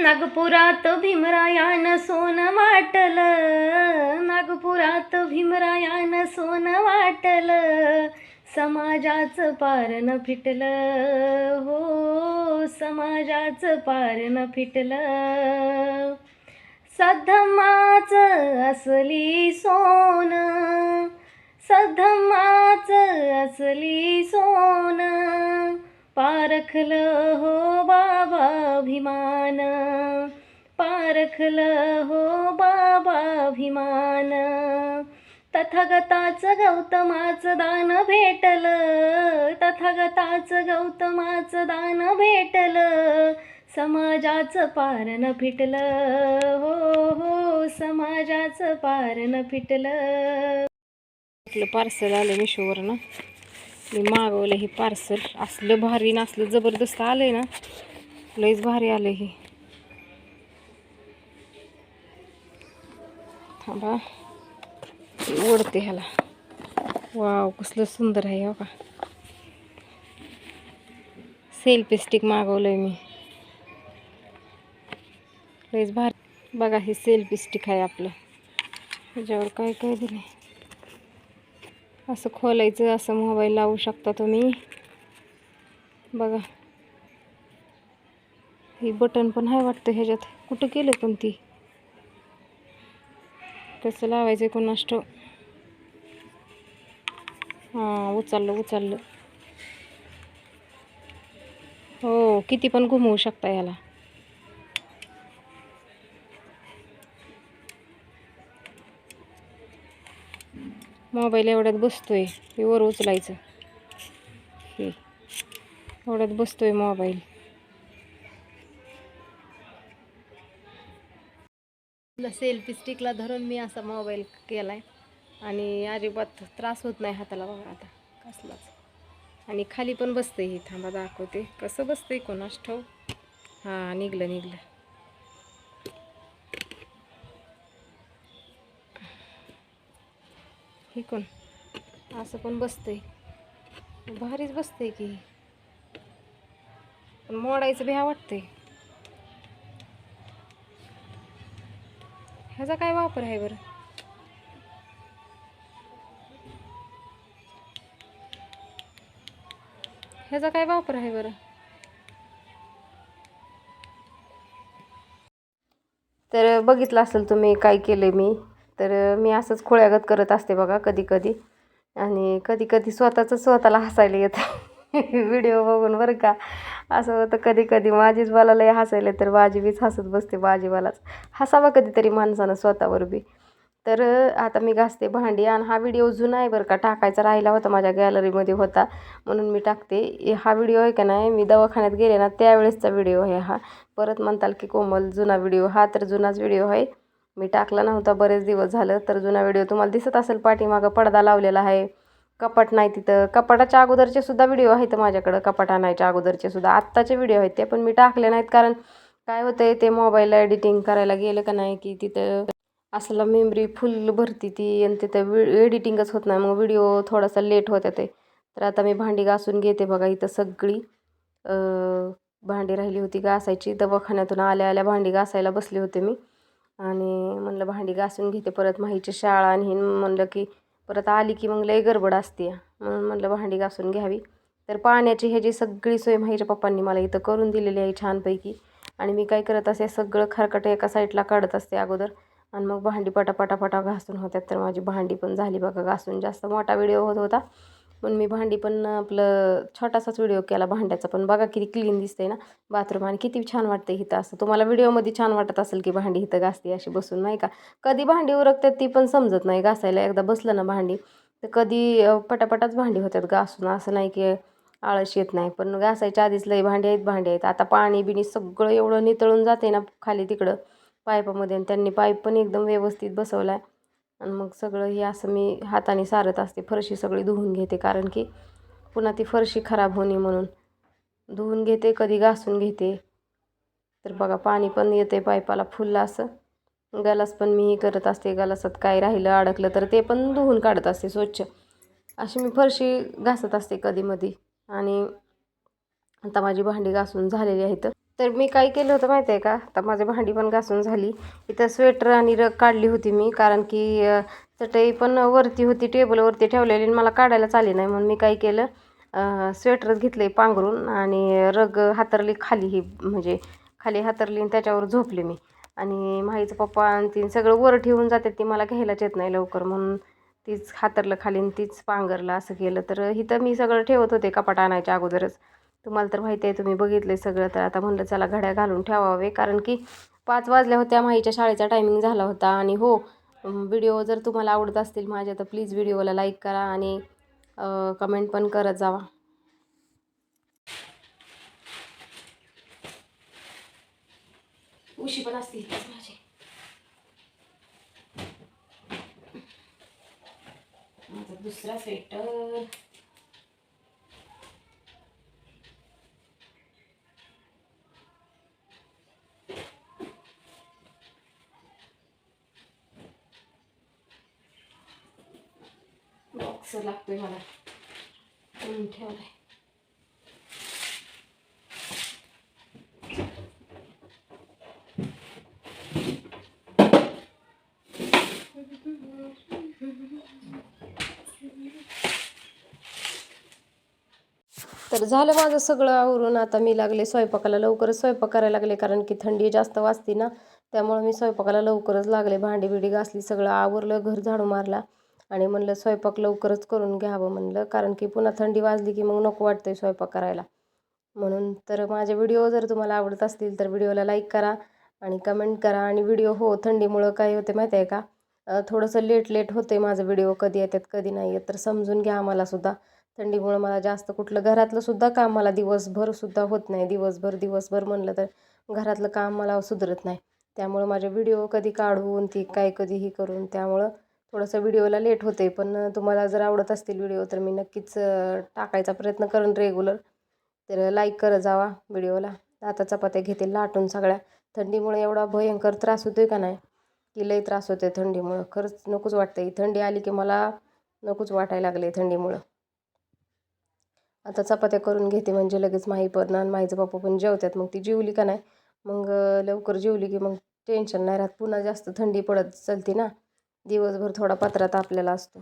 नागपुरात भीमरायान सोन वाटल. नागपुरात भीमरायान सोन वाटल. समाजाचं पारण फिटलं. हो समाजाचं पारण फिटलं. सद्धमाच असली सोन. सद्धमाच असली सोन. पारखलं हो अभिमान पारखलं हो बाबा अभिमान. तथागताचं गौतमाचं दान भेटलं तथागताचं गौतमाचं दान भेटलं समाजाचं पारण फिटलं. हो हो समाजाचं पारण फिटलं. आपलं पार्सल आलं मिशोवरनं. मी मागवलं हे पार्सल असलं भारी ना असलं जबरदस्त आलंय ना. लईच भारी आलं हे. थांबा. ओढते ह्याला. वाव कसलं सुंदर आहे हो का. सेल्फी स्टिक मागवलंय मी. लईच भारी. बघा हे सेल्फी स्टिक आहे आपलं. ह्याच्यावर काय काय दिलंय. असं खोलायचं असं मोबाईल लावू शकता तुम्ही. बघा. ही बटन पण आहे वाटतं ह्याच्यात. कुठं केलं पण ती? कसं लावायचं कोणास ठाऊक? हां उचललं उचललं. हो किती पण घुमवू शकता याला. मोबाईल एवढ्यात बसतोय हे वर उचलायचं. हे एवढ्यात बसतोय मोबाईल. सेल्फी स्टिकला धरून मी असा मोबाईल केला आहे आणि अजिबात त्रास होत नाही हाताला बघा आता. कसलाच. आणि खाली पण बसतंय ही थांबा दाखवते. कसं बसतंय कोणास ठेव हां निघलं निघलं. हे कोण? असं पण बसतंय. भारीच बसतंय की. पण मोडायचं भ्या वाटतंय. ह्याचा काय वापर आहे बरं? ह्याचा काय वापर आहे बरं? तर बघितलं असेल तुम्ही काय केलं मी. तर मी असंच खोळ्यागत करत असते बघा कधी कधी. आणि कधी कधी स्वतःचं स्वतःला हसायला येतं. व्हिडिओ बघून बरं का. असं होतं कधी कधी माझीच मला लय हसायला तर माझी बीच हसत बसते माझीवालाच हसावा कधीतरी माणसानं स्वतःवर बी. तर आता मी घासते भांडी आणि हा व्हिडिओ जुना आहे बरं का टाकायचा राहिला होता माझ्या गॅलरीमध्ये होता. म्हणून मी टाकते. हा व्हिडिओ आहे का नाही मी दवाखान्यात गेले ना त्यावेळेसचा व्हिडिओ आहे हा. परत म्हणताल की कोमल जुना व्हिडिओ हा तर जुनाच व्हिडिओ आहे. मी टाकला नव्हता बरेच दिवस झालं तर जुना व्हिडिओ तुम्हाला दिसत असेल पाठीमागं पडदा लावलेला आहे. कपाट नाही तिथं. कपाटाच्या अगोदरचे सुद्धा व्हिडिओ आहेत माझ्याकडं. कपाट आणायच्या अगोदरचे सुद्धा. आत्ताचे व्हिडिओ आहेत ते पण मी टाकले नाहीत कारण काय होतंय ते मोबाईलला एडिटिंग करायला गेलं का नाही की तिथं असला मेमरी फुल भरती ती आणि तिथं वि एडिटिंगच होत नाही. मग व्हिडिओ थोडासा लेट होते ते. तर आता मी भांडी घासून घेते बघा इथं सगळी. भांडी राहिली होती घासायची. दवाखान्यातून आल्या आल्या भांडी घासायला बसले होते मी. आणि म्हणलं भांडी घासून घेते परत. माहीची शाळा आणि म्हणलं की परत आली की मग लय गडबड असते म्हणून म्हणलं भांडी घासून घ्यावी. तर पाण्याची ह्याची सगळी सोय माहीच्या पप्पांनी मला. इथं करून दिलेली आहे छानपैकी. आणि मी काय करत असे सगळं खरकट एका साईडला काढत असते अगोदर. आणि मग भांडी पटापटापटा घासून होत्यात. तर माझी भांडी पण झाली बघा घासून. जास्त मोठा व्हिडिओ होत होता. पण मी भांडी पण आपलं छोटासाच व्हिडिओ केला भांड्याचा पण बघा किती क्लीन दिसते ना. बाथरूम आणि किती छान वाटते इथं असं. तुम्हाला व्हिडिओमध्ये छान वाटत असेल की भांडी इथं घासते अशी बसून नाही का? कधी भांडी उरकतात ती पण समजत नाही घासायला. एकदा बसलं ना भांडी तर कधी पटापटाच भांडी होतात घासून. असं नाही की आळस येत नाही. पण घासायच्या आधीच लई भांडी आहेत भांडी आहेत. आता पाणी बिणी सगळं एवढं नितळून जाते ना खाली तिकडं पाईपामध्ये. आणि त्यांनी पाईप पण एकदम व्यवस्थित बसवला आहे आणि मग सगळं हे असं मी हाताने सारत असते. फरशी सगळी धुवून घेते कारण की पुन्हा ती फरशी खराब होणे म्हणून. धुवून घेते कधी घासून घेते. तर बघा पाणी पण येते पाईपाला फुललं असं. गलास पण मी करत असते गलासात काय राहिलं अडकलं तर ते पण धुवून काढत असते स्वच्छ. अशी मी फरशी घासत असते कधीमधी. आणि आता माझी भांडी घासून झालेली आहेत. तर मी काय केलं होतं माहिती आहे का? आता माझी भांडी पण घासून झाली. इथं स्वेटर आणि रग काढली होती मी कारण की चटई पण वरती होती टेबलवरती ठेवलेली आणि मला काढायला आली नाही. म्हणून मी काय केलं स्वेटरच स्वेटरच घेतले पांघरून आणि रग हातरली खाली ही म्हणजे खाली हातरली आणि त्याच्यावर झोपले मी. आणि माहीचं पप्पा आणि ती सगळं वर ठेवून जाते ती मला घ्यायलाच येत नाही लवकर. म्हणून तीच हातरलं खाली आणि तीच पांघरलं असं केलं. तर इथं मी सगळं ठेवत होते कपाट आणायच्या अगोदरच. तुम्हाला तर माहिती आहे तुम्ही बघितलं सगळं. तर आता म्हणलं चला घड्या घालून ठेवावे. कारण की पाच वाजल्या होत्या माहीच्या शाळेचा टायमिंग झाला होता. आणि हो व्हिडिओ जर तुम्हाला आवडत असतील माझ्या तर प्लीज व्हिडिओला लाईक करा आणि कमेंट पण करत जावा. उशी पण असते माझी. माझा दुसरा स्वेटर मिक्सर लागतोय मला. म्हणून ठेवलाय. तर झालं माझं सगळं आवरून. आता मी लागले स्वयंपाकाला लवकरच स्वयंपाक करायला लागले कारण की थंडी जास्त वाजते ना. त्यामुळं मी स्वयंपाकाला लवकरच लागले. भांडी बिडी घासली सगळं आवरलं घर झाडू मारला. आणि म्हणलं स्वयंपाक लवकरच करून घ्यावं म्हणलं कारण की पुन्हा थंडी वाजली की मग नको वाटतंय स्वयंपाक करायला. म्हणून तर माझे व्हिडिओ जर तुम्हाला आवडत असतील तर व्हिडिओला लाईक करा आणि कमेंट करा. आणि व्हिडिओ हो थंडीमुळं काय होते माहिती आहे का? थोडंसं लेट लेट होते माझं व्हिडिओ कधी येतात कधी नाही येत तर समजून घ्या आम्हाला सुद्धा. थंडीमुळं मला जास्त कुठलं घरातलं सुद्धा काम मला दिवसभरसुद्धा होत नाही. दिवसभर दिवसभर म्हणलं तर घरातलं काम मला सुधरत नाही. त्यामुळं माझे व्हिडिओ कधी काढून ती काय कधीही करून त्यामुळं थोडंसं व्हिडिओला लेट होते पण तुम्हाला जर आवडत असतील व्हिडिओ तर मी नक्कीच टाकायचा प्रयत्न करेन रेग्युलर. तर लाईक करत जावा व्हिडिओला. आता चपात्या घेतील लाटून सगळ्या. थंडीमुळे एवढा भयंकर त्रास होतोय का नाही? की लई त्रास होते थंडीमुळं. खरंच नकोच वाटतंय. थंडी आली की मला नकोच वाटायला लागले थंडीमुळं. आता चपात्या करून घेते म्हणजे लगेच माही पण आणि माहीचं पप्पा पण जेवतात. मग ती जेवली का नाही? मग लवकर जेवली की मग टेन्शन नाही राहत. पुन्हा जास्त थंडी पडत चालती ना. दिवसभर थोडा पत्रात आपल्याला असतो.